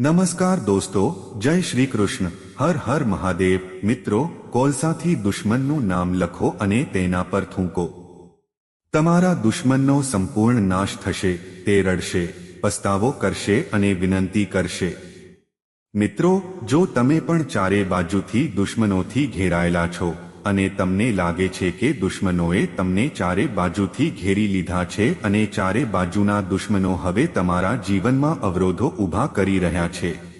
નમસ્કાર દોસ્તો, જય શ્રી કૃષ્ણ હર હર મહાદેવ. મિત્રો, કોલસાથી દુશ્મનનું નામ લખો અને તેના પર થૂંકો. તમારા દુશ્મનનો સંપૂર્ણ નાશ થશે, તે રડશે, પસ્તાવો કરશે અને વિનંતી કરશે. મિત્રો, જો તમે પણ ચારે બાજુથી દુશ્મનોથી ઘેરાયેલા છો અને તમને લાગે છે કે દુશ્મનોએ તમને ચારે બાજુથી ઘેરી લીધા છે અને ચારે બાજુના દુશ્મનો હવે તમારા જીવનમાં અવરોધો ઊભા કરી રહ્યા છે.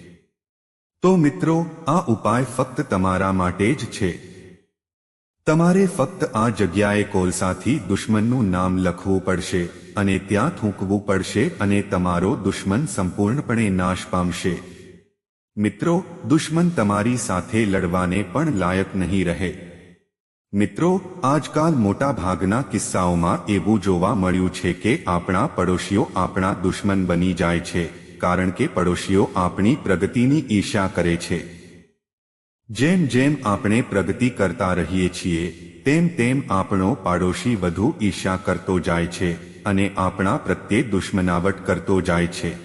તો મિત્રો, આ ઉપાય ફક્ત તમારા માટે જ છે. તમારે ફક્ત આ જગ્યાએ કોલસાથી દુશ્મનનું નામ લખવું પડશે અને ત્યાં થૂંકવું પડશે અને તમારો દુશ્મન સંપૂર્ણપણે નાશ પામશે. મિત્રો, દુશ્મન તમારી સાથે લડવાને પણ લાયક નહીં રહે. મિત્રો, આજકાલ મોટા ભાગના કિસ્સાઓમાં એવું જોવા મળ્યું છે કે આપણા પડોશીઓ આપણા દુશ્મન બની જાય છે, કારણ કે પડોશીઓ આપણી પ્રગતિની ઈર્ષા કરે છે. જેમ જેમ આપણે પ્રગતિ કરતા રહીએ છીએ, તેમ તેમ આપણો પાડોશી વધુ ઈર્ષા કરતો જાય છે અને આપણા પ્રત્યે દુશ્મનાવટ કરતો જાય છે.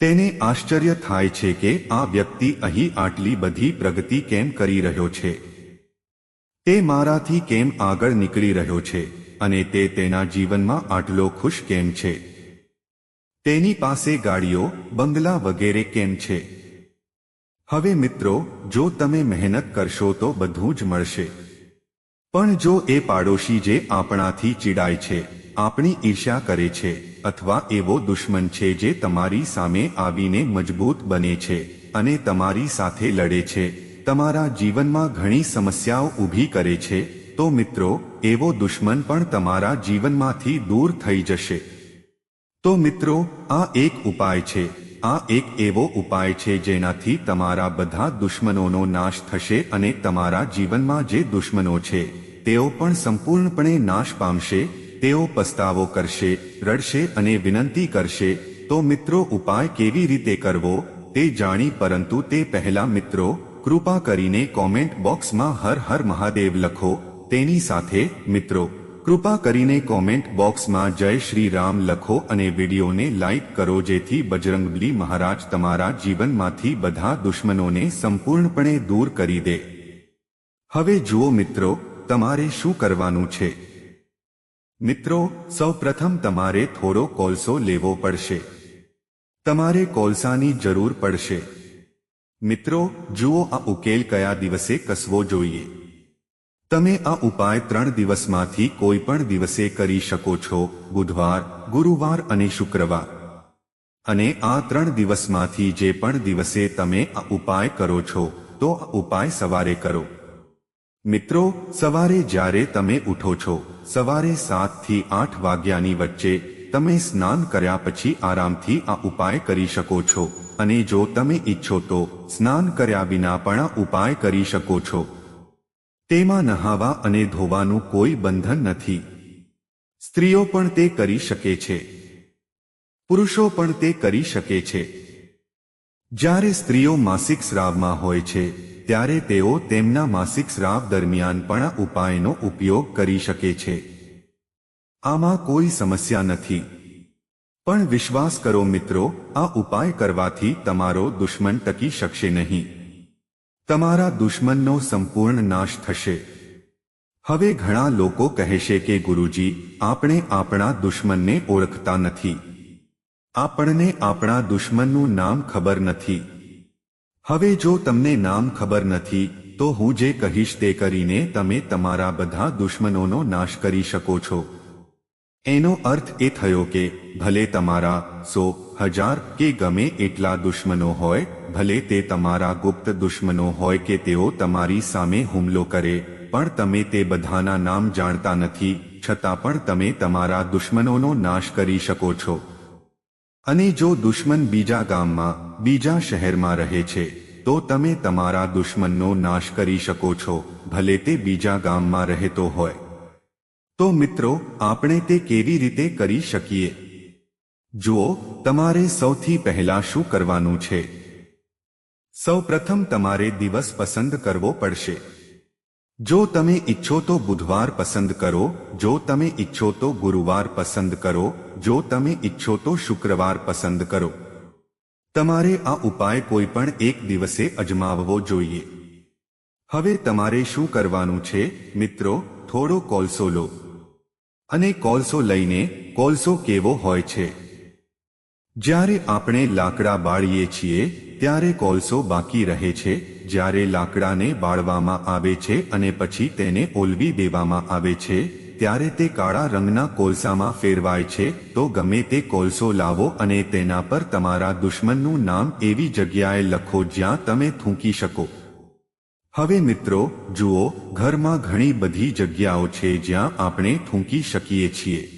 તેને આશ્ચર્ય થાય છે કે આ વ્યક્તિ અહીં આટલી બધી પ્રગતિ કેમ કરી રહ્યો છે? તે મારાથી કેમ આગળ નીકળી રહ્યો છે અને તે તેના જીવનમાં આટલો ખુશ કેમ છે? તેની પાસે ગાડીઓ, બંગલા વગેરે કેમ છે? હવે મિત્રો, જો તમે મહેનત કરશો તો બધું જ મળશે. પણ જો એ પાડોશી જે આપણાથી ચીડાય છે, આપણી ઈર્ષ્યા કરે છે, અથવા એવો દુશ્મન છે જે તમારી સામે આવીને મજબૂત બને છે અને તમારી સાથે લડે છે તમારા જીવનમાં ઘણી સમસ્યાઓ ઊભી કરે છે, તો મિત્રો, એવો દુશ્મન પણ તમારા જીવનમાંથી દૂર થઈ જશે. તો મિત્રો, આ એક ઉપાય છે. આ એક એવો ઉપાય છે જેનાથી તમારા બધા દુશ્મનોનો નાશ થશે અને તમારા જીવનમાં જે દુશ્મનો છે, તેઓ પણ સંપૂર્ણપણે નાશ પામશે, તેઓ પસ્તાવો કરશે, રડશે અને વિનંતી કરશે. તો મિત્રો, ઉપાય કેવી રીતે કરવો, તે જાણી પરંતુ તે પહેલા મિત્રો કૃપા કરીને કોમેન્ટ બોક્સમાં હર હર મહાદેવ લખો. તેની સાથે, મિત્રો, કૃપા કરીને કોમેન્ટ બોક્સમાં જય શ્રી રામ લખો અને વિડીયોને લાઇક કરો જેથી બજરંગબલી મહારાજ તમારા જીવનમાંથી બધા દુશ્મનોને સંપૂર્ણપણે દૂર કરી દે. હવે જુઓ, મિત્રો, તમારે શું કરવાનું છે? મિત્રો, સૌપ્રથમ તમારે થોડો કોલસો લેવો પડશે. તમારે કોલસાની જરૂર પડશે. મિત્રો, જુઓ આ ઉકેલ કયા દિવસે કસવો જોઈએ. તમે આ ઉપાય ત્રણ દિવસમાંથી કોઈ પણ દિવસે કરી શકો છો, બુધવાર, ગુરુવાર અને શુક્રવાર. અને આ ત્રણ દિવસમાંથી જે પણ દિવસે તમે આ ઉપાય કરો છો, તો આ ઉપાય સવારે કરો. મિત્રો, સવારે જ્યારે તમે ઉઠો છો, સવારે સાતથી આઠ વાગ્યાની વચ્ચે તમે સ્નાન કર્યા પછી આરામથી આ ઉપાય કરી શકો છો. અને જો તમે ઈચ્છો તો સ્નાન કર્યા વિના પણ ઉપાય કરી શકો છો. તેમાં નહાવા અને ધોવાનું કોઈ બંધન નથી. સ્ત્રીઓ પણ તે કરી શકે છે. પુરુષો પણ તે કરી શકે છે. જ્યારે સ્ત્રીઓ માસિક સ્રાવમાં હોય છે, ત્યારે તેઓ તેમના માસિક સ્રાવ દરમિયાન પણ ઉપાયનો ઉપયોગ કરી શકે છે. આમાં કોઈ સમસ્યા નથી. પણ વિશ્વાસ કરો મિત્રો, આ ઉપાય કરવાથી તમારો દુશ્મન ટકી શકશે નહીં. તમારા દુશ્મનનો સંપૂર્ણ નાશ થશે. હવે ઘણા લોકો કહેશે કે, ગુરુજી, આપણે આપણા દુશ્મનને ઓળખતા નથી. આપણને આપણા દુશ્મનનું નામ ખબર નથી. હવે જો તમને નામ ખબર નથી, તો હું જે કહીશ તે કરીને તમે તમારા બધા દુશ્મનોનો નાશ કરી શકો છો. એનો અર્થ એ થયો કે, ભલે તમારા સો હજાર કે ગમે એટલા દુશ્મનો હોય, ભલે તે તમારા ગુપ્ત દુશ્મનો હોય કે તેઓ તમારી સામે હુમલો કરે, પણ તમે તે બધાના નામ જાણતા નથી, છતાં પણ તમે તમારા દુશ્મનોનો નાશ કરી શકો છો. અને જો દુશ્મન બીજા ગામમાં, બીજા શહેરમાં રહે છે, તો તમે તમારા દુશ્મનનો નાશ કરી શકો છો, ભલે તે બીજા ગામમાં રહેતો હોય. તો મિત્રો, આપણે તે કેવી રીતે કરી શકીએ? જુઓ, તમારે સૌથી પહેલા શું કરવાનું છે? સૌ પ્રથમ તમારે દિવસ પસંદ કરવો પડશે. જો તમે ઈચ્છો તો બુધવાર પસંદ કરો, જો તમે ઈચ્છો તો ગુરુવાર પસંદ કરો, જો તમે ઈચ્છો તો શુક્રવાર પસંદ કરો. તમારે આ ઉપાય કોઈ પણ એક દિવસે અજમાવવો જોઈએ. હવે તમારે શું કરવાનું છે? મિત્રો, થોડો કોલસો લો. અને કોલસો લઈને કોલસો કેવો હોય છે? જ્યારે આપણે લાકડા બાળીએ છીએ, ત્યારે કોલસો બાકી રહે છે. જ્યારે લાકડાને બાળવામાં આવે છે અને પછી તેને ઓલવી દેવામાં આવે છે, ત્યારે તે કાળા રંગના કોલસામાં ફેરવાય છે. તો ગમે તે કોલસો લાવો અને તેના પર તમારા દુશ્મનનું નામ એવી જગ્યાએ લખો જ્યાં તમે થૂંકી શકો. હવે મિત્રો, જુઓ, ઘરમાં ઘણી બધી જગ્યાઓ છે જ્યાં આપણે થૂંકી શકીએ છીએ.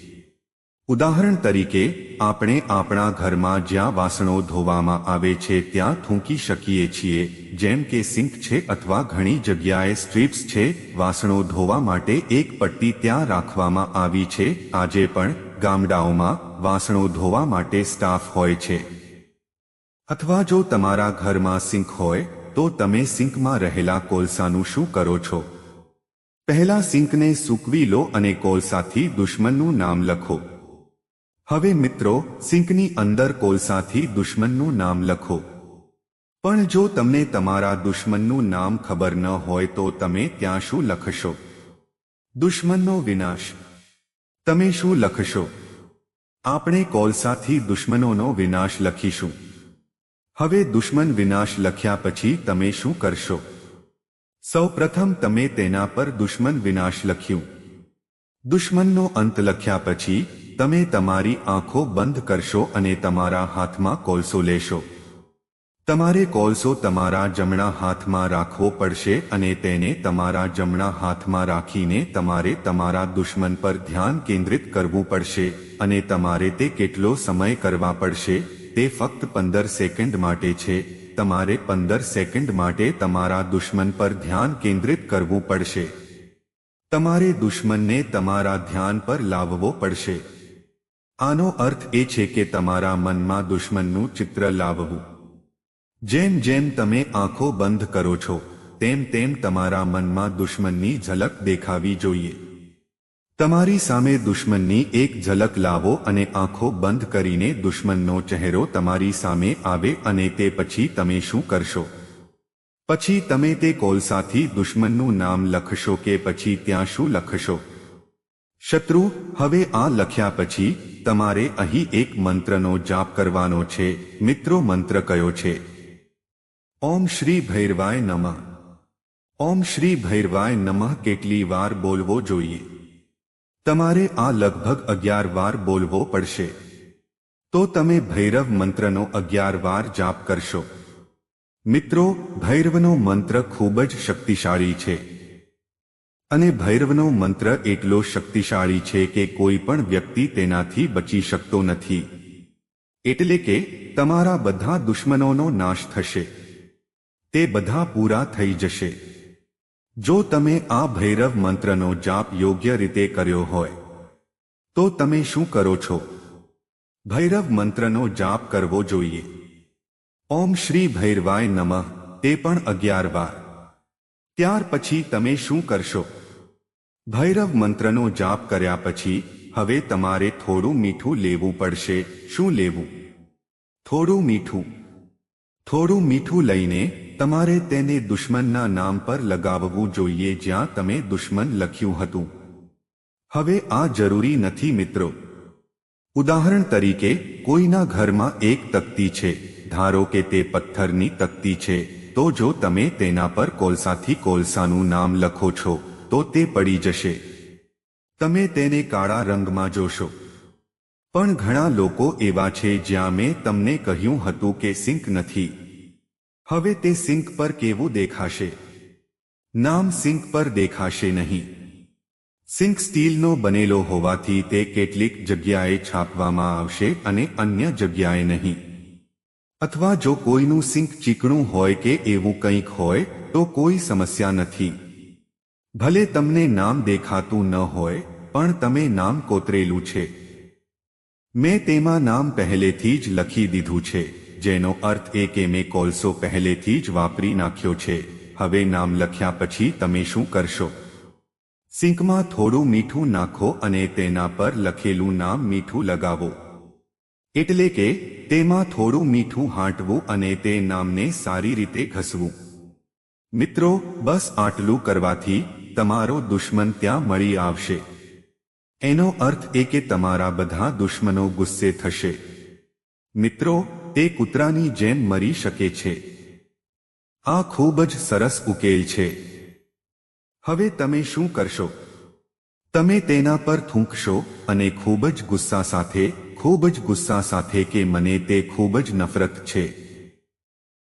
ઉદાહરણ તરીકે, આપણે આપણા ઘરમાં જ્યાં વાસણો ધોવામાં આવે છે ત્યાં થૂંકી શકીએ છીએ, જેમ કે સિંક છે અથવા ઘણી જગ્યાએ સ્ટ્રીપ્સ છે, વાસણો ધોવા માટે એક પટ્ટી ત્યાં રાખવામાં આવી છે, આજે પણ ગામડાઓમાં વાસણો ધોવા માટે સ્ટાફ હોય છે. અથવા જો તમારા ઘરમાં સિંક હોય તો તમે સિંકમાં રહેલા કોલસાનું શું કરો છો? પહેલા સિંકને સૂકવી લો અને કોલસાથી દુશ્મનનું નામ લખો. હવે મિત્રો, સિંકની અંદર કોલસાથી દુશ્મનનું નામ લખો. પણ જો તમને તમારા દુશ્મનનું નામ ખબર ન હોય તો તમે ત્યાં શું લખશો? દુશ્મનનો વિનાશ. તમે શું લખશો? આપણે કોલસાથી દુશ્મનોનો વિનાશ લખીશું. હવે દુશ્મન વિનાશ લખ્યા પછી તમે શું કરશો? સૌપ્રથમ તમે તેના પર દુશ્મન વિનાશ લખ્યું. દુશ્મનનો અંત લખ્યા પછી તમે તમારી આંખો બંધ કરશો અને તમારા હાથમાં કોલસો લેશો. તમારે કોલસો તમારા જમણા હાથમાં રાખવો પડશે અને તેને તમારા જમણા હાથમાં રાખીને તમારે તમારા દુશ્મન પર ધ્યાન કેન્દ્રિત કરવું પડશે અને તમારે તે કેટલો સમય કરવા પડશે? તે ફક્ત પંદર સેકન્ડ માટે છે. તમારે પંદર સેકન્ડ માટે તમારા દુશ્મન પર ધ્યાન કેન્દ્રિત કરવું પડશે. તમારે દુશ્મનને તમારા ધ્યાન પર લાવવો પડશે. આનો અર્થ એ છે કે તમારા મનમાં દુશ્મનનું ચિત્ર લાવવું. જેમ જેમ તમે આંખો બંધ કરો છો, તેમ તેમ તમારા મનમાં દુશ્મનની ઝલક દેખાવી જોઈએ. તમારી સામે દુશ્મનની એક ઝલક લાવો અને આંખો બંધ કરીને દુશ્મનનો ચહેરો તમારી સામે આવે અને તે પછી તમે શું કરશો? પછી તમે તે કોલસાથી દુશ્મનનું નામ લખશો કે પછી ત્યાં શું લખશો? શત્રુ, હવે આ લખ્યા પછી તમારે અહીં એક મંત્રનો જાપ કરવાનો છે. મિત્રો, મંત્ર કયો છે? ઓમ શ્રી ભૈરવાય નમઃ. ઓમ શ્રી ભૈરવાય નમઃ. કેટલી વાર બોલવો જોઈએ? તમારે આ લગભગ અગિયાર વાર બોલવો પડશે. તો તમે ભૈરવ મંત્રનો અગિયાર વાર જાપ કરશો. મિત્રો, ભૈરવનો મંત્ર ખૂબ જ શક્તિશાળી છે. અને ભૈરવનો મંત્ર એટલો શક્તિશાળી છે કે કોઈ પણ વ્યક્તિ તેનાથી બચી શકતો નથી. એટલે કે, તમારા બધા દુશ્મનોનો નાશ થશે. તે બધા પૂરા થઈ જશે. જો તમે આ ભૈરવ મંત્રનો જાપ યોગ્ય રીતે કર્યો હોય, તો તમે શું કરો છો? ભૈરવ મંત્રનો જાપ કરવો જોઈએ. ઓમ શ્રી ભૈરવાય નમઃ, તે પણ અગિયાર વાર. ત્યાર પછી તમે શું કરશો? ભૈરવ મંત્રનો જાપ કર્યા પછી, હવે તમારે થોડું મીઠું લેવું પડશે. શું લેવું? થોડું મીઠું. થોડું મીઠું લઈને તમારે તેને દુશ્મનના નામ પર લગાવવું જોઈએ જ્યાં તમે દુશ્મન લખ્યું હતું. હવે આ જરૂરી નથી મિત્રો. ઉદાહરણ તરીકે, કોઈના ઘરમાં એક તકતી છે. ધારો કે તે પથ્થરની તકતી છે, તો જો તમે તેના પર કોલસાથી કોલસાનું નામ લખો છો, તો તે પડી જશે. તમે તેને કાળા રંગમાં જોશો. પણ ઘણા લોકો એવા છે જ્યાં મેં તમને કહ્યું હતું કે સિંક નથી. હવે તે સિંક પર કેવું દેખાશે? નામ સિંક પર દેખાશે નહીં. સિંક સ્ટીલનો બનેલો હોવાથી તે કેટલીક જગ્યાએ છાપવામાં આવશે અને અન્ય જગ્યાએ નહીં. અથવા જો કોઈનું સિંક ચીકણું હોય કે એવું કંઈક હોય, તો કોઈ સમસ્યા નથી. ભલે તમને નામ દેખાતું ન હોય, પણ તમે નામ કોતરેલું છે. મેં તેમાં નામ પહેલેથી જ લખી દીધું છે. જેનો અર્થ એ કે મેં કોલસો પહેલેથી જ વાપરી નાખ્યો છે. હવે નામ લખ્યા પછી તમે શું કરશો? સિંકમાં થોડું મીઠું નાખો અને તેના પર લખેલું નામ મીઠું લગાવો. એટલે કે, તેમાં થોડું મીઠું હાંટવું અને તે નામને સારી રીતે ઘસવું. મિત્રો, બસ આટલું કરવાથી તમારો દુશ્મન ત્યાં મળી આવશે. એનો અર્થ એ કે તમારા બધા દુશ્મનો ગુસ્સે થશે. મિત્રો તે કૂતરાની જેમ મરી શકે છે. આ ખૂબ જ સરસ ઉકેલ છે. હવે તમે શું કરશો? તમે તેના પર થૂંકશો અને ખૂબ જ ગુસ્સા સાથે, ખૂબ જ ગુસ્સા સાથે કે મને તે ખૂબ જ નફરત છે.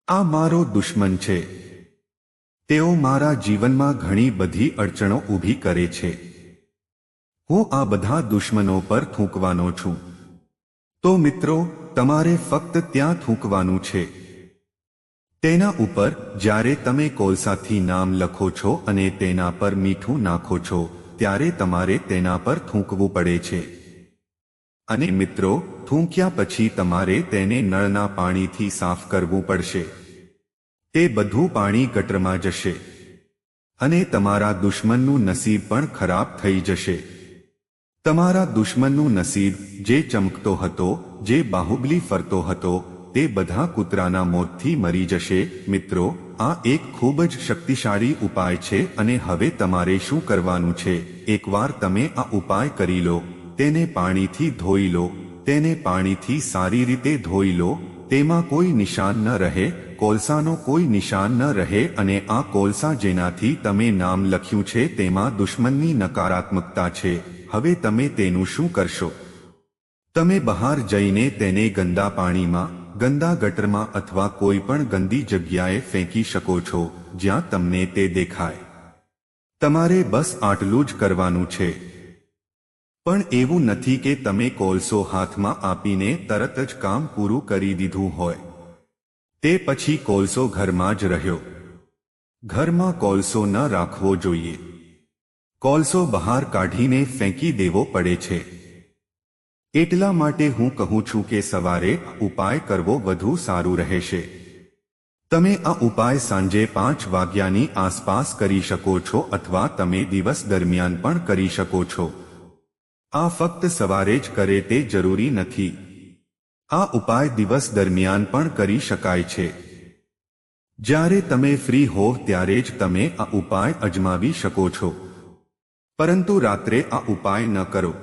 આ મારો દુશ્મન છે. તેઓ મારા જીવનમાં ઘણી બધી અડચણો ઊભી કરે છે. હું આ બધા દુશ્મનો પર થૂંકવાનો છું. તો મિત્રો તમારે ફક્ત ત્યાં થૂંકવાનું છે. તેના ઉપર, જ્યારે તમે કોલસાથી નામ લખો છો અને તેના પર મીઠું નાખો છો, ત્યારે તમારે તેના પર થૂંકવું પડે છે. અને મિત્રો, થૂંક્યા પછી તમારે તેને નળના પાણીથી સાફ કરવું પડશે. તે બધું પાણી ગટરમાં જશે. અને તમારા દુશ્મનનું નસીબ પણ ખરાબ થઈ જશે. તમારા દુશ્મનનું નસીબ જે ચમકતો હતો જે બાહુબલી ફરતો હતો, તે બધા કૂતરાના મોતથી મરી જશે. મિત્રો, આ એક ખૂબ જ શક્તિશાળી ઉપાય છે અને હવે તમારે શું કરવાનું છે? એકવાર તમે આ ઉપાય કરી લો. તેને પાણીથી ધોઈ લો. તેને પાણીથી સારી રીતે ધોઈ લો. તેમાં કોઈ નિશાન ન રહે, કોલસાનો કોઈ નિશાન ન રહે અને આ કોલસા જેનાથી તમે નામ લખ્યું છે તેમાં દુશ્મનની નકારાત્મકતા છે. હવે તમે તેનું શું કરશો? તમે બહાર જઈને તેને ગંદા પાણીમાં, ગંદા ગટરમાં અથવા કોઈ પણ ગંદી જગ્યાએ ફેંકી શકો છો, જ્યાં તમને તે દેખાય. તમારે બસ આટલું જ કરવાનું છે. પણ એવું નથી કે તમે કોલસો હાથમાં આપીને તરત જ કામ પૂરું કરી દીધું હોય. તે પછી કોલસો ઘરમાં જ રહ્યો. ઘરમાં કોલસો ન રાખવો જોઈએ. કોલસો બહાર કાઢીને ફેંકી દેવો પડે છે. એટલા માટે હું કહું છું કે સવારે ઉપાય કરવો વધુ સારું રહેશે. તમે આ ઉપાય સાંજે પાંચ વાગ્યાની આસપાસ કરી શકો છો અથવા તમે દિવસ દરમિયાન પણ કરી શકો છો. આ ફક્ત સવારે જ કરે તે જરૂરી નથી. આ ઉપાય દિવસ દરમિયાન પણ કરી શકાય છે. જ્યારે તમે ફ્રી હો ત્યારે જ તમે આ ઉપાય અજમાવી શકો છો. પરંતુ રાત્રે આ ઉપાય ન કરો.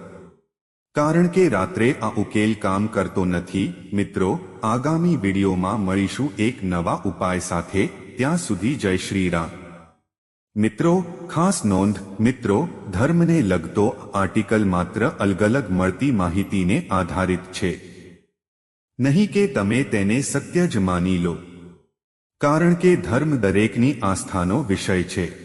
કારણ કે રાત્રે આ ઉકેલ કામ કરતો નથી, મિત્રો, આગામી વિડીયોમાં મળીશું એક નવા ઉપાય સાથે, ત્યાં સુધી જય શ્રી રામ. મિત્રો, ખાસ નોંધ, મિત્રો, ધર્મને લગતો આર્ટિકલ માત્ર અલગ અલગ મળતી માહિતીને આધારિત છે. નહીં કે તમે તેને સત્ય જ માની લો. કારણ કે ધર્મ દરેકની આસ્થાનો વિષય છે.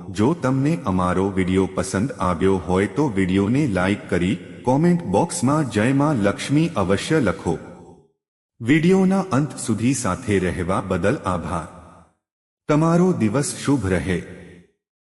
જો તમને અમારો વીડિયો પસંદ આવ્યો હોય તો વિડીયોને લાઇક કરી કોમેન્ટ બોક્સમાં જય માં લક્ષ્મી અવશ્ય લખો. વિડિયોના અંત સુધી સાથે રહેવા બદલ આભાર. તમારો દિવસ શુભ રહે.